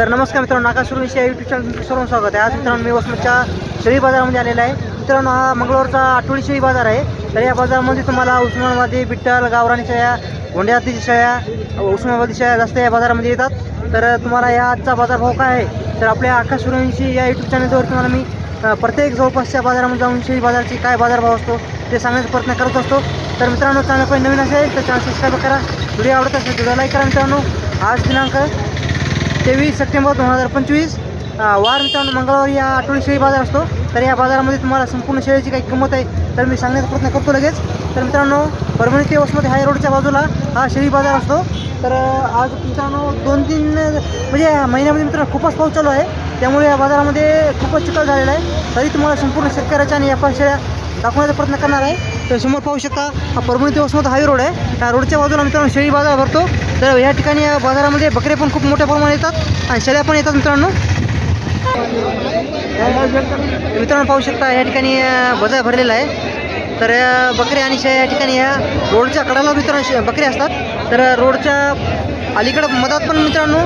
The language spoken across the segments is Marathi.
तर नमस्कार मित्रांनो नाकासूर विषय यूट्यूब चॅनल सर्व स्वागत आहे. आज मित्रांनो मी वसमतच्या शेळी बाजारामध्ये आलेला आहे. मित्रांनो हा मंगळवारचा आठवडी शेळी बाजार आहे. तर या बाजारामध्ये तुम्हाला उस्मानाबादी बिट्टल गावरानी शाळा गोंड्यातील शाळा उस्मानाबादी शाळा जास्त या बाजारामध्ये येतात. तर तुम्हाला या आजचा बाजारभाव काय आहे? तर आपल्या आकाश या यूट्यूब चॅनलवर तुम्हाला मी प्रत्येक जवळपासच्या बाजारामध्ये जाऊन शेळी बाजाराची काय बाजारभाव असतो ते सांगण्याचा प्रयत्न करत असतो. तर मित्रांनो चॅनल पण नवीन असेल तर चॅनल सबस्क्राईब करा. व्हिडिओ आवडत असेल व्हिडिओ लाईक करा मित्रांनो. आज दिनांक तेवीस सप्टेंबर दोन हजार पंचवीस. वार मित्रांनो मंगळवारी या आठवडी शेळी बाजार असतो. तर या बाजारामध्ये तुम्हाला संपूर्ण शेळीची काही किंमत आहे तर मी सांगण्याचा प्रयत्न करतो लगेच. तर मित्रांनो परभणी ते वसमध्ये हाय रोडच्या बाजूला हा शेळी बाजार असतो. तर आज मित्रांनो दोन तीन म्हणजे या महिन्यामध्ये मित्रांनो खूपच पाऊस चालू आहे. त्यामुळे या बाजारामध्ये खूपच चिखल झालेला आहे. तरी तुम्हाला संपूर्ण शेतकऱ्याच्या आणि व्यापार शेळ्या दाखवण्याचा प्रयत्न करणार आहे. तर समोर पाहू शकता हा परभणी ते वसमत हाय रोड आहे. त्या रोडच्या बाजूला मित्रांनो शेळी बाजार भरतो. तर या ठिकाणी बाजारामध्ये बकरे पण खूप मोठ्या प्रमाणात येतात आणि शेळ्या पण येतात मित्रांनो. मित्रांनो पाहू शकता या ठिकाणी बाजार भरलेला आहे. तर बकऱ्या बकरे आणि शेळ्या या ठिकाणी ह्या रोडच्या कडाला मित्रांनो शे- बकरे असतात. तर रोडच्या अलीकडं मधात पण मित्रांनो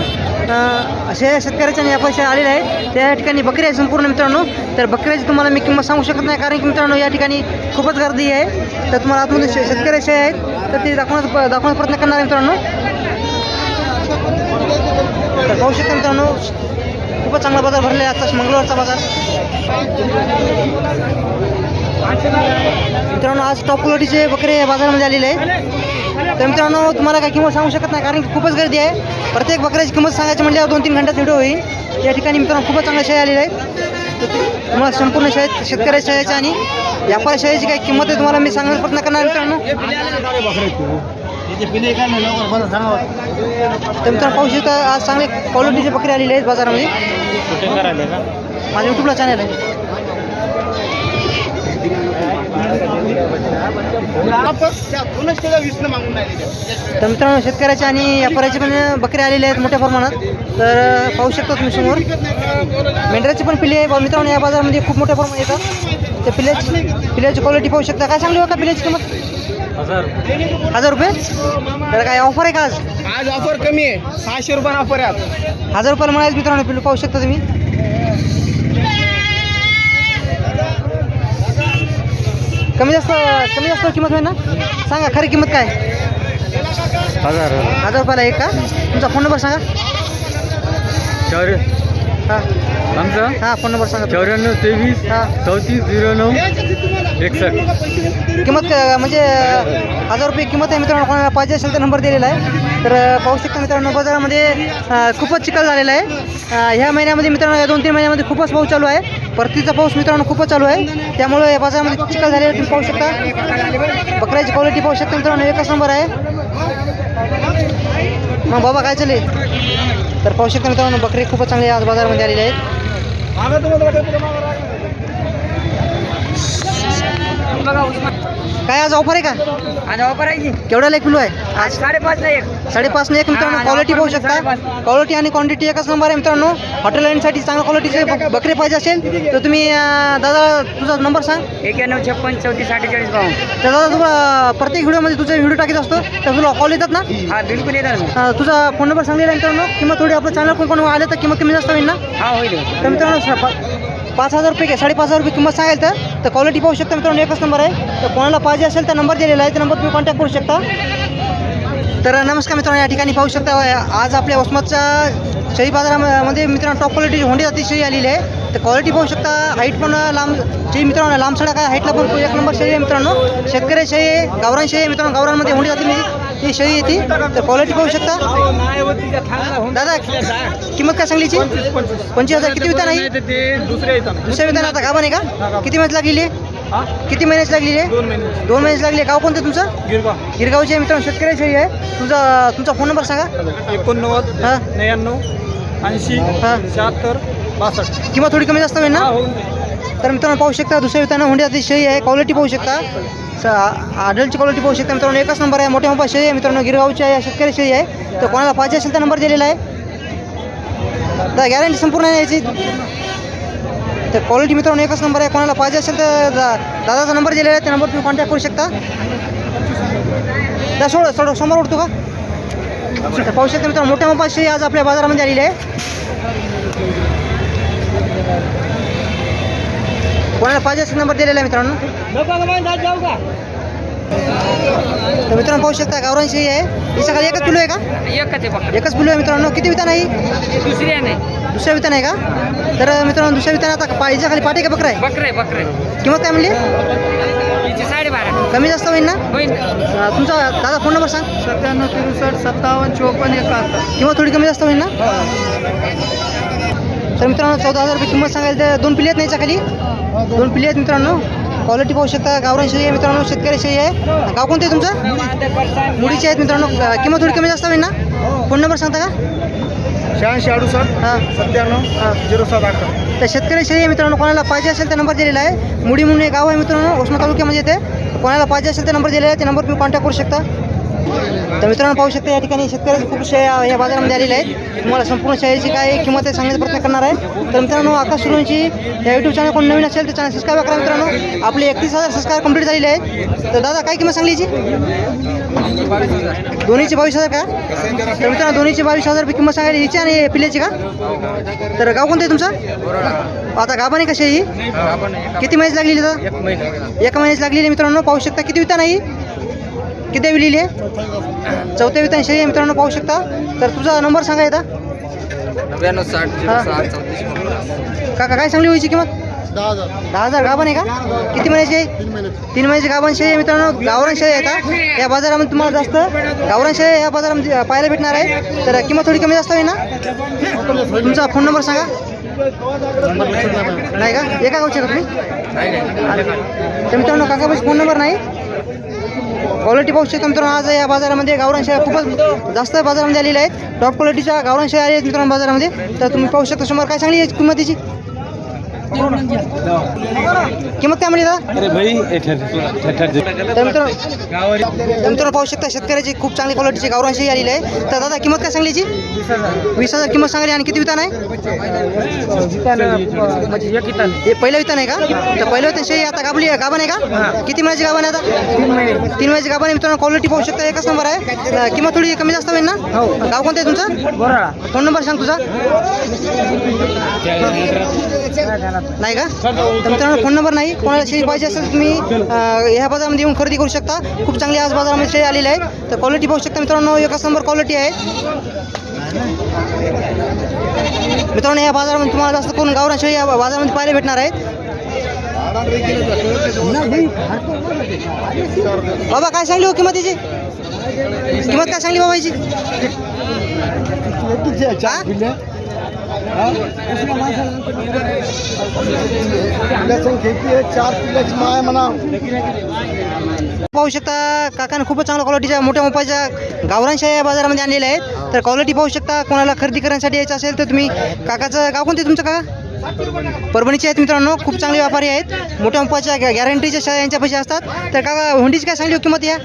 असे शेतकऱ्याच्या आणि व्यापारी आलेले आहेत. त्या ठिकाणी बकरी आहे संपूर्ण मित्रांनो. तर बकऱ्याची तुम्हाला मी किंमत सांगू शकत नाही कारण की मित्रांनो या ठिकाणी खूपच गर्दी आहे. तर तुम्हाला आतमध्ये शे शेतकऱ्याचे आहेत. तर ते दाखवण्याचा दाखवण्याचा प्रयत्न करणार आहे मित्रांनो. तर पाहू शकता मित्रांनो खूपच चांगला बाजार भरला आहे आजचा मंगळवारचा बाजार. मित्रांनो आज टॉप क्वालिटीचे बकरे बाजारामध्ये आलेले आहे तर मित्रांनो तुम्हाला काय किंमत सांगू शकत नाही कारण की खूपच गर्दी आहे. प्रत्येक बकऱ्याची किंमत सांगायची म्हटल्यावर दोन तीन घंट्यात व्हिडिओ होईल. या ठिकाणी मित्रांनो खूपच चांगल्या शेळ्या आलेल्या आहेत. तुम्हाला संपूर्ण शेळ्या शेतकऱ्या शेळ्याच्या आणि व्यापारी शेळ्याची काय किंमत आहे तुम्हाला मी सांगण्याचा प्रयत्न करणार मित्रांनो. तर मित्रांनो पाहू शकता आज चांगले क्वालिटीचे बकरे आलेले आहेत बाजारामध्ये. माझ्या यूट्यूबला चॅनल आहे. तर मित्रांनो शेतकऱ्याचे आणि व्यापाऱ्याचे पण बकरे आलेले आहेत मोठ्या प्रमाणात. तर पाहू शकता तुम्ही समोर. मेंढराची पण पिल्ली आहे. बा- मित्रांनो या बाजारामध्ये खूप मोठ्या प्रमाणात येतात. त्या पिल्ल्याची पिल्ल्याची क्वालिटी पाहू शकता. काय सांगली का पिल्ल्याची किंमत? हजार रुपये. तर काय ऑफर आहे का आज? आज ऑफर कमी आहे. सहाशे रुपये ऑफर आहे हजार रुपयाला मिळायचं मित्रांनो पिल्लू पाहू शकता तुम्ही. कमी जास्त कमी जास्त किंमत होईल ना? सांगा खरी किंमत काय? हजार. हजार रुपयाला एक का? तुमचा फोन नंबर सांगा. चौर हां. आमचा? हां फोन नंबर सांगा चौऱ्याण्णव तेवीस हां. चौतीस झिरो नऊ एकसष्ट. किंमत म्हणजे हजार रुपये किंमत आहे मित्रांनो कोणाला पाहिजे असेल तर नंबर दिलेला आहे. तर अ, पाहू शकता मित्रांनो बाजारामध्ये अ, खूपच चिखल झालेला आहे. अ, ह्या महिन्यामध्ये मित्रांनो या दोन तीन महिन्यामध्ये खूपच पाऊस चालू आहे. परतीचा पाऊस मित्रांनो खूपच चालू आहे. त्यामुळे या बाजारामध्ये चिखल झालेला तुम्ही पाहू शकता. बकऱ्याची क्वालिटी पाहू शकता मित्रांनो. एकच नंबर आहे. मग बाबा काय चालेल तर पाहू शकता मित्रांनो बकरी खूपच चांगली आज बाजारामध्ये आलेली आहेत. काय आज ऑफर आहे का? आज ऑफर आहे की. केवढ्याला एक किलो आहे? आज साडेपाच ला एक साडेपाच एक मित्रांनो हा, क्वालिटी पाहू शकता. साडेपाच. क्वालिटी आणि क्वांटिटी एकच नंबर आहे मित्रांनो. हॉटेल लाईनसाठी चांगल्या क्वालिटीचे बक- बकरे पाहिजे असेल तर तुम्ही अं, दादा तुझा नंबर सांग. एक्याण्णव छप्पन चौतीस अठ्ठेचाळीस बावन्न. तर दादा तुला प्रत्येक व्हिडिओमध्ये तुझा व्हिडिओ टाकीत असतो तर तुला कॉल येतात ना? हा बिलकुल येणार ना अं, तुझा फोन नंबर सांगलेला आहे मित्रांनो किंमत थोडी आपलं चॅनल कोण कोण आले तर किंमत कमी जास्त होईल ना? हा होईल तर मित्रांनो स- पा- पाच हजार रुपये साडेपाच हजार रुपये किंमत सांगाल तर? तर क्वालिटी पाहू शकता मित्रांनो एकच नंबर आहे. तर कोणाला पाहिजे असेल तर नंबर दिलेला आहे. त्या नंबर तुम्ही कॉन्टॅक्ट करू शकता. तर नमस्कार मित्रांनो या ठिकाणी पाहू शकता आज आपल्या वसमतच्या शहरी बाजारामध्ये मित्रांनो टॉप क्वालिटीची होंडी जाती आलेली आहे. तर क्वालिटी पाहू शकता हाईट पण लांब शेळी मित्रांनो लांब सडक काय हाईटला पण एक नंबर शेळी आहे मित्रांनो. शेतकरी शेळी आहे गावरान शेळी आहे मित्रांनो गावरांमध्ये होंडी जाते ही शेळी येते तर क्वालिटी पाहू शकता. दादा किंमत काय सांगलीची? पंचवीस हजार. किती विता नाही दुसऱ्या विधान आता गाभा नाही का? किती महिन्यात लागलेली आहे? किती महिन्याची लागलेली आहे? दोन महिने दोन महिन्याची लागली गाव कोणतं तुमचं? गिरगाव. गिरगावची मित्रांनो. शेतकऱ्याची शेळी आहे. तुमचा तुमचा फोन नंबर सांगा. एकोणनव्वद हां. त्र्याण्णव ऐंशी हां. शहात्तर बासष्ट. किंमत थोडी कमी जास्त होईल ना. तर मित्रांनो पाहू शकता दुसऱ्या विधानं हुंडी अतिशय आहे. क्वालिटी पाहू शकता. आडलची क्वालिटी पाहू शकता. मित्रांनो एकच नंबर आहे. मोठ्या मोठा शेळी आहे. मित्रांनो गिरगावची आहे शेतकरी शेळी आहे. तर कोणाला पाहिजे असेल तर नंबर दिलेला आहे. तर गॅरंटी संपूर्ण आहे याची. तर क्वालिटी मित्रांनो एकच नंबर आहे. कोणाला पाहिजे असेल तर दा- दादाचा नंबर दिलेला आहे. त्या नंबर तुम्ही कॉन्टॅक्ट करू शकता. त्या सोड सोड समोर उठतो का? तर पाहू शकता मित्रांनो मोठ्या मोठा शेळी आज आपल्या बाजारामध्ये आलेली आहे. कोणाला पाहिजे नंबर दिलेला आहे मित्रांनो? जाऊ का तर मित्रांनो पाहू शकता गावरान शेळी आहे. हिच्या खाली एकच पिलू आहे का? एकच आहे फक्त. एकच पिलू आहे मित्रांनो. किती वितान आहे दुसरी आहे नाही दुसऱ्या वितान आहे का? तर मित्रांनो दुसऱ्या वितान आता पा- हिच्या खाली पाठी का बकरा आहे? बकरे बकरे किंमत काय म्हणली? साडेबारा. कमी जास्त होईल ना? होईल तुमचा दादा फोन नंबर सांग. सत्त्याण्णव तिरुसष्ट सत्तावन्न चोपन्न एकाहत्तर. किंमत थोडी कमी जास्त होईल ना? तर मित्रांनो चौदा हजार रुपये किंमत सांगायला तर दोन पिल्ले आहेत ना याच्या खाली दोन पिल्ले आहेत मित्रांनो. क्वालिटी पाहू शकता. गावरान शेळी आहे मित्रांनो. शेतकरी शेळी आहे. गाव कोणतं आहे तुमचं? मुडीचे आहेत मित्रांनो. किंमत थोडी कमी जास्त होईल ना? फोन नंबर सांगता का? शहाऐंशी अडुसष्ट हां. सत्त्याण्णव झिरो सात अकरा. तर शेतकरी शेळी आहे मित्रांनो. कोणाला पाहिजे असेल तर नंबर दिलेला आहे. मुडी म्हणून एक गाव आहे मित्रांनो. उस्मा तालुक्यामध्ये येते कोणाला पाहिजे असेल तर नंबर दिलेला आहे. त्या नंबर तुम्ही कॉन्टॅक्ट करू शकता. तर मित्रांनो पाहू शकता या ठिकाणी शेतकऱ्याचे खूप शेळ्या या बाजारामध्ये आलेल्या आहेत. तुम्हाला संपूर्ण शेळीची काय किंमत आहे सांगण्याचा प्रयत्न करणार आहे. तर मित्रांनो आकाश सुरूंची या यूट्यूब चॅनल कोण नवीन असेल तर चॅनल सबस्क्राईब करा मित्रांनो. आपले एकतीस हजार सबस्क्राईब कंप्लीट झालेले आहेत. तर दादा काय किंमत सांगली दोन्हीची बावीस हजार का? तर मित्रांनो दोन्हीची बावीस हजार रुपये किंमत सांगायला हिची आणि पिल्याची का? तर गाव कोणतं आहे तुमचं? आता गाभा नाही कशी ही किती महिन्याची लागलेली दादा एका महिन्याची लागलेली आहे मित्रांनो. पाहू शकता किती विता नाही किती विलेली आहे? चौथ्या वितान शेळी आहे मित्रांनो पाहू शकता. तर तुझा नंबर सांगा येता नव्याण्णव साठ काका काय सांगली व्हायची किंमत? दहा हजार. गाभण आहे का? किती महिन्याची आहे? तीन महिन्याचे. गाभण शेळी आहे मित्रांनो. गावरान शेळी आहे का? या बाजारामध्ये तुम्हाला जास्त गावरान शेळी या बाजारामध्ये पाहायला भेटणार आहे. तर किंमत थोडी कमी जास्त होईल ना? तुमचा फोन नंबर सांगा. नाही का? एका गावचे का तुम्ही? तर मित्रांनो काकापाशी फोन नंबर नाही. क्वालिटी पाहू शकतो मित्रांनो आज या बाजारामध्ये गावरान शेळ्या खूपच जास्त बाजारामध्ये आलेल्या आहेत. टॉप क्वालिटीच्या गावरान शेळ्या आहेत मित्रांनो बाजारामध्ये. तर तुम्ही पाहू शकता समोर काय सांगली किंमत त्याची किंमत काय म्हणली दादा? अरे भाई तर मित्रांनो तर मित्रांनो पाहू शकता शेतकऱ्याची खूप चांगली क्वालिटीची गावरान शेळी आलेली आहे. तर दादा किंमत काय सांगली याची? वीस हजार. किंमत सांगली आणि किती वितान आहे? हे पहिलं वितान आहे का? तर पहिलं वितान शेळी आता गाबली गाभा नाही का? किती महिन्याची गाभा आहे आता? तीन महिने तीन महिन्याची गाभा आहे. मित्रांनो क्वालिटी पाहू शकता एकच नंबर आहे. किंमत थोडी कमी जास्त होईल ना? गाव कोणतं आहे तुमचं? फोन नंबर सांग तुझा. नाही का? तर मित्रांनो फोन नंबर नाही. कोणाला शेळी पाहिजे असेल तुम्ही ह्या बाजारामध्ये येऊन खरेदी करू शकता. खूप चांगली आज बाजारामध्ये शेळी आलेली आहे. तर क्वालिटी पाहू शकता मित्रांनो एकच नंबर क्वालिटी आहे. मित्रांनो या बाजारामध्ये तुम्हाला जास्त करून गावरान शेळी या बाजारामध्ये पाहायला भेटणार आहेत. बाबा काय सांगली हो किंमत याची किंमत काय सांगली बाबा याची हा? चार पिल्ल्याची माय म्हणा. पाहू शकता काकाने खूपच चांगल्या क्वालिटीच्या मोठ्या मोठ्याच्या गावरान शेळ्या या बाजारामध्ये आणलेल्या आहेत. तर क्वालिटी पाहू शकता कोणाला खरेदी करण्यासाठी यायचं असेल तर तुम्ही काकाचं गाव कोणते तुमचं काका परभणीचे आहेत मित्रांनो खूप चांगले व्यापारी आहेत. मोठ्या मोठ्याच्या गॅरंटीच्या शेळ्या यांच्यापाशी असतात. तर काका हुंडीची काय सांगली किंमत या?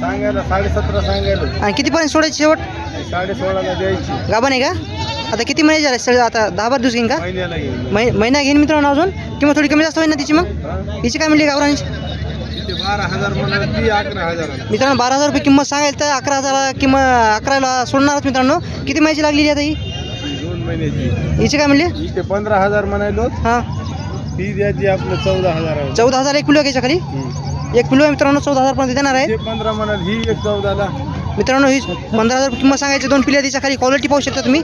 सांगायला साडेसतरा सांगायला. आणि कितीपर्यंत सोडायची शेवट? साडे सोळाला द्यायची. गाभा नाही का? आता किती महिने झाले सगळं? आता दहा बारा दिवस घेईन का? महि महिना घेईन मित्रांनो अजून. किंवा थोडी कमी जास्त होईल ना तिची मग? हिची काय म्हणली गावरांची मित्रांनो बारा हजार रुपये किंमत सांगायला तर अकरा हजार किंमत अकराला सोडणारच मित्रांनो. किती महिन्याची लागलेली आता ही? दोन महिन्याची हिची काय म्हणली? पंधरा हजार म्हणायलो हां. ती द्यायची आपलं चौदा हजार चौदा हजार एक किलो घ्यायच्या खाली एक किलो आहे मित्रांनो चौदा हजारपर्यंत देणार आहे. पंधरा म्हणाल ही एक चौदाला मित्रांनो ही पंधरा हजार किंमत सांगायची दोन पिल्या तिच्या खाली क्वालिटी पाहू शकता तुम्ही.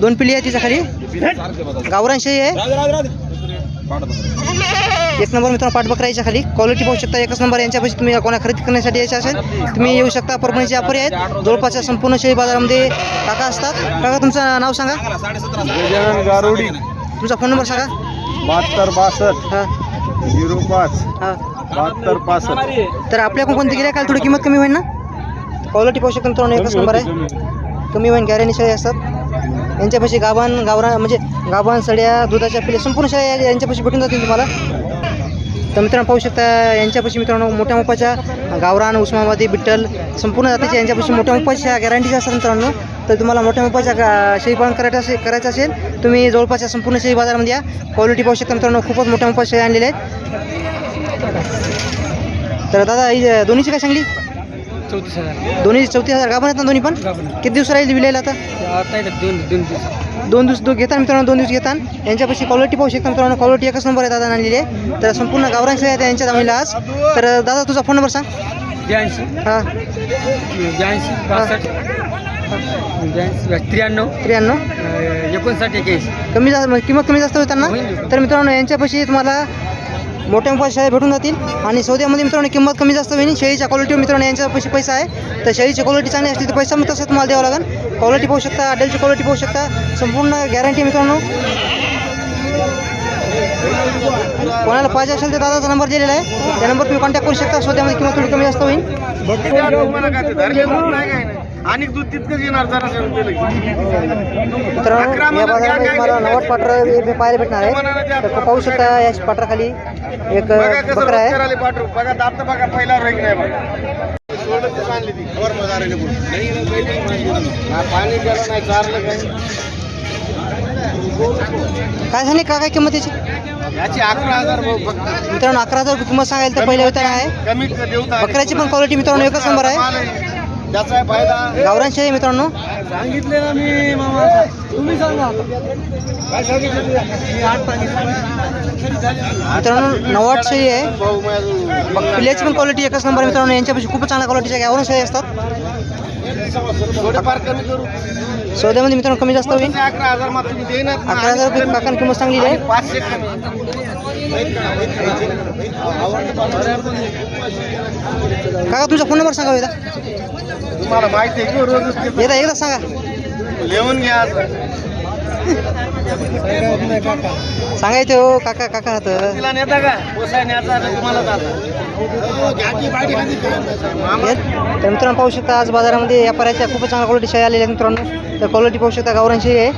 दोन पिली आहे तिच्या खाली. गावरान शेळी आहे. एक नंबर मित्रांनो पाठबकरा याच्या खाली. क्वालिटी पाहू शकता एकच नंबर यांच्यापाशी तुम्ही कोणा खरेदी करण्यासाठी यायचे असेल तुम्ही येऊ शकता परभणीचे व्यापारी आहेत. जवळपासच्या संपूर्ण शेळी बाजारामध्ये काका असतात. काका तुमचं नाव सांगा. गारोडी. तुमचा फोन नंबर सांगा. बहात्तर बासष्ट. झिरो पाच. हां. बहात्तर पासष्ट. तर आपल्याकडून कोणती गिऱ्हाईक आली थोडी किंमत कमी होईल ना? क्वालिटी पाहू शकता मित्रांनो एकच नंबर आहे. कमी होईन गॅरंटी शेळी असतात. यांच्यापाशी गाभान गावरा म्हणजे गाभान सड्या दुधाच्या पिल्या संपूर्ण शेळ्या यांच्यापाशी भेटून जातील तुम्हाला. तर मित्रांनो पाहू शकता यांच्यापाशी मित्रांनो मोठ्या मोपाच्या गावरान उस्मानाबादी बिठ्ठल संपूर्ण जातीच्या यांच्यापाशी मोठ्या मोपाच्या गॅरंटीच्या असतात मित्रांनो. तर तुम्हाला मोठ्या मोपाच्या गा शेळीपालन करायचं असेल करायचं असेल तुम्ही जवळपासच्या संपूर्ण शेळी बाजारामध्ये या. क्वालिटी पाहू शकता मित्रांनो खूपच मोठ्या मोठ्या शेळी आणलेल्या आहेत. तर दादा ही दोन्हीची काय सांगली? चौतीस हजार. दोन्ही चौतीस हजार. गाभण आहेत ना दोन्ही पण. किती दिवस राहील विलायला आता? आता येतात दोन दोन दिवस. दोन दिवस दो घेता मित्रांनो दोन दिवस घेतात. यांच्यापाशी क्वालिटी पाहू शकता मित्रांनो. क्वालिटी एकच नंबर आहे दादा आणलेली आहे. तर संपूर्ण गावरांशी आहे यांच्या दावणीला आज. तर दादा तुझा फोन नंबर सांग. ब्याऐंशी. हां. ब्याऐंशी बासष्ट. ब्याऐंशी त्र्याण्णव. त्र्याण्णव. एकोणसाठ एक्याऐंशी. कमी जास्त किंमत कमी जास्त होताना. तर मित्रांनो यांच्यापाशी तुम्हाला मोठ्या मोठ्या शेळ्या भेटून जातील. आणि सौद्यामध्ये मित्रांनो किंमत कमी जास्त होईल. शेळीच्या क्वालिटी मित्रांनो यांच्यापाशी पैसा आहे. तर शेळीची क्वालिटी चांगली असली तर पैसा मग तसं तुम्हाला द्यावा लागेल. क्वालिटी पाहू शकता अडेलची क्वालिटी पाहू शकता. संपूर्ण गॅरंटी मित्रांनो. कोणाला पाहिजे असेल तर दादाचा नंबर दिलेला आहे. त्या नंबर तुम्ही कॉन्टॅक्ट करू शकता. सौद्यामध्ये किंमत थोडी कमी जास्त होईल. आणि दूध तितकंच येणार जरा मित्रांनो या बाजारामध्ये तुम्हाला पाहायला भेटणार आहे. तर पाहू शकता या पाटराखाली एक बकरा आहे. बघा दात बघा पहिला नाही बघा. आणली ती. वर मजाराने पाणी गेलं नाही चारलं काही काय झाली? का काय किंमत याची? याची अकरा हजार मित्रांनो अकरा हजार किंमत सांगायला तर पहिल्या होता आहे. बकऱ्याची पण क्वालिटी मित्रांनो एकच नंबर आहे. त्याचा आहे फायदा. गावरांची आहे मित्रांनो. सांगितले ना मी मामा. तुम्ही सांगा काय सांगितलं मित्रांनो नव्वद शेळी आहे. पिल्याची पण क्वालिटी एकच नंबर मित्रांनो. यांच्यापाशी खूप चांगल्या क्वालिटीच्या गावरान शेळी असतात. थोडंफार कमी करू. सौद्यामध्ये मित्रांनो कमी जास्त होईल. अकरा हजार मग रुपये काकांनी किंमत सांगलेली आहे. काका तुमचा फोन नंबर सांगा एकदा. तुम्हाला माहिती आहे की रोजच ते एकदा एकदा सांगा. लिहून घ्या. सांगायचं हो काका काका हात. तिला नेता का? पोसाय न्याचा तर तुम्हाला जाता तर मित्रांनो पाहू शकता आज बाजारामध्ये व्यापाऱ्याच्या खूपच चांगल्या क्वालिटी शेळ्या आलेल्या आहेत मित्रांनो. तर क्वालिटी पाहू शकता गावरान शेळी आहे.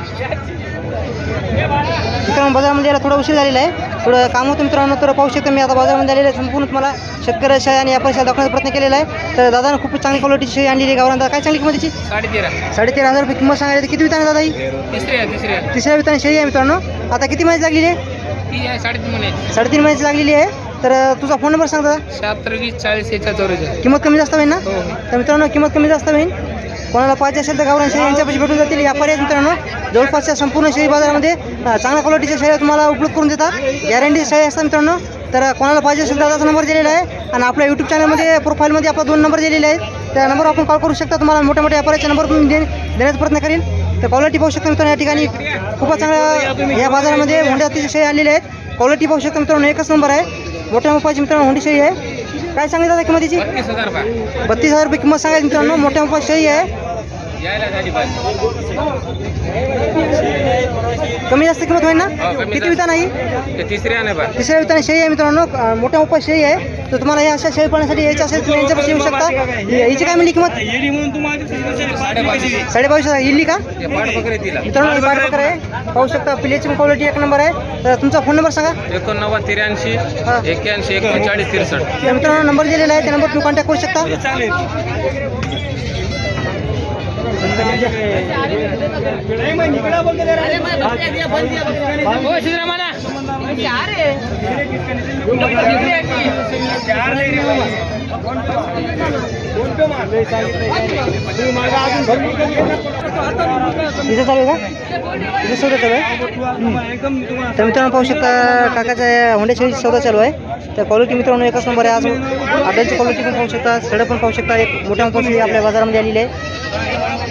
मित्रांनो बाजारामध्ये यायला थोडा उशीर झालेला आहे. थोडं काम होतं मित्रांनो तर पाहू शकता मी आता बाजारामध्ये आलेलं आहे संपूर्ण तुम्हाला शेतकऱ्या शेळ्या आणि शेळ्या दाखवण्याचा प्रयत्न केलेला आहे. तर दादानं खूप चांगली क्वालिटीची शेळी आणलेली आहे गावरान. दादा काय चांगली किंमतीची साडे तेरा साडेतेरा हजार रुपये. किंमत सांगायला किती विताने दादा ही? आहे तिसऱ्या. विताने शेळी आहे मित्रांनो. आता किती महिन्याची लागलेली आहे? साडेतीन महिने साडेतीन महिन्याची लागलेली आहे. तर तुझा फोन नंबर सांग दादा. शहात्तर वीस चाळीस एका चौवेचाळीस किंमत कमी जास्त होईल ना? हो. तर मित्रांनो किंमत कमी जास्त होईल. कोणाला पाहिजे असेल तर गावरान शेळी यांच्यापाशी भेटून जातील. व्यापारी आहेत मित्रांनो. जवळपासच्या संपूर्ण शेळी बाजारामध्ये अं, चांगल्या क्वालिटीच्या शेळ्या तुम्हाला उपलब्ध करून देतात. गॅरंटी शेळी असतात मित्रांनो. तर कोणाला पाहिजे असेल तर दादाचा नंबर दिलेला आहे. आणि आपल्या यूट्यूब चॅनलमध्ये प्रोफाईलमध्ये आपला दोन नंबर दिलेले आहेत. त्या नंबरवर आपण कॉल करू शकता. तुम्हाला मोठ्या मोठ्या व्यापाऱ्याचे नंबर पण दे देण्याचा प्रयत्न करेल तर क्वालिटी पाहू शकता मित्रांनो या ठिकाणी. खूपच चांगल्या या बाजारामध्ये होंड्या अतिशय शेळी आणलेल्या आहेत. क्वालिटी पाहू शकता मित्रांनो. एकच नंबर आहे. मोठ्या मोपाची मित्रांनो होंडी शाही आहे. काय सांगितलं दादा किंमतीची? बत्तीस हजार रुपये बत्तीस हजार रुपये किंमत सांगायची मित्रांनो मोठ्या मोठा शाही आहे. कमी जास्त किंमत होईल ना? हो, किती जास्त. विता नाही? ते तिसरी आहे ना बा तिसऱ्या विताने शेळी आहे मित्रांनो. मोठ्या मोठा शेळी आहे. तर तुम्हाला या अशा शेळी पाळण्यासाठी यायचं असेल तुम्ही यांच्यापाशी येऊ शकता. याची काय म्हणली किंमत? साडेपाचशे साडेबावीस हजार येईल का? पाठ मित्रांनो ही बार प्रकार आहे पाहू शकता पिल्याची पण क्वालिटी एक नंबर आहे. तर तुमचा फोन नंबर सांगा. एकोणनव्वद त्र्याऐंशी हा. एक्क्याऐंशी एकोणचाळीस तिरसष्ट. तर मित्रांनो नंबर दिलेला आहे. त्या नंबर तुम्ही कॉन्टॅक्ट करू शकता. हो चालू का इथं सौदा चालू आहे तर मित्रांनो पाहू शकता काकाच्या होंड्या सौदा चालू आहे तर क्वालिटी मित्रांनो एकच नंबर आहे आज. आडलची क्वालिटी पण पाहू शकता सडं पण पाहू शकता एक मोठ्या मोठ्या आपल्या बाजारामध्ये आलेली आहे.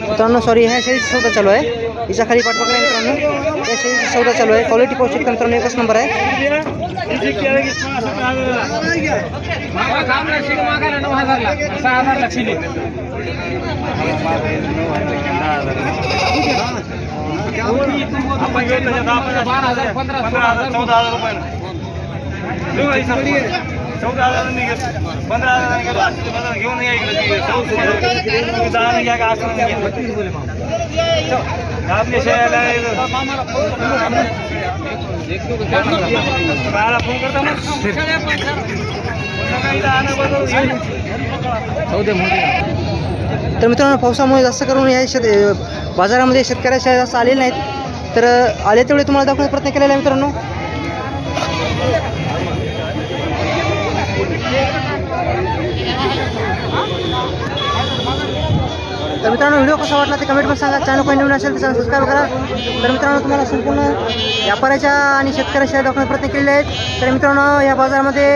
मित्रांनो सॉरी ह्या शेळीची सौदा चालू आहे. हिच्या खाली पाठपकडा आहे मित्रांनो. या शेळीची सौदा चालू आहे. क्वालिटी पाहू शकता मित्रांनो एकच नंबर आहे. मागायला नऊ हजारला सहा हजारला शिली बारा हजार पंधरा सोळा हजार चौदा हजार रुपये. चौदा हजारांनी घेतलं पंधरा हजारांनी बाजार घेऊन या इकडे. दहा घ्या का? घ्या. आपल्या शेळ्याला फोन करता मग. तर मित्रांनो पावसामुळे जास्त करून या शेत बाजारामध्ये शेतकऱ्या शेळ्या जास्त आलेल्या नाहीत. तर आले तेवढे तुम्हाला दाखवण्याचा प्रयत्न केलेला आहे मित्रांनो. तर मित्रांनो व्हिडिओ कसा वाटला ते कमेंटमध्ये सांगा. चॅनल काही नवीन असेल तर चॅनल सबस्क्राईब करा. तर मित्रांनो तुम्हाला संपूर्ण व्यापाऱ्याच्या आणि शेतकऱ्याच्या दाखवण्याचा प्रयत्न केलेले आहेत. तर मित्रांनो या बाजारामध्ये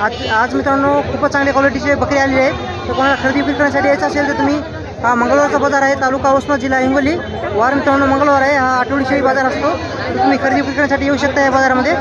आज आज मित्रांनो खूपच चांगल्या क्वालिटीचे बकरी आलेले आहेत. तर कोणाला खरेदी विक्री करण्यासाठी यायचं असेल तर तुम्ही हा मंगळवारचा बाजार आहे तालुका उस्मानाबाद जिल्हा हिंगोली. वार मित्रांनो मंगळवार आहे हा आठवडी शेळी बाजार असतो. तुम्ही खरेदी विक्री करण्यासाठी येऊ शकता या बाजारामध्ये.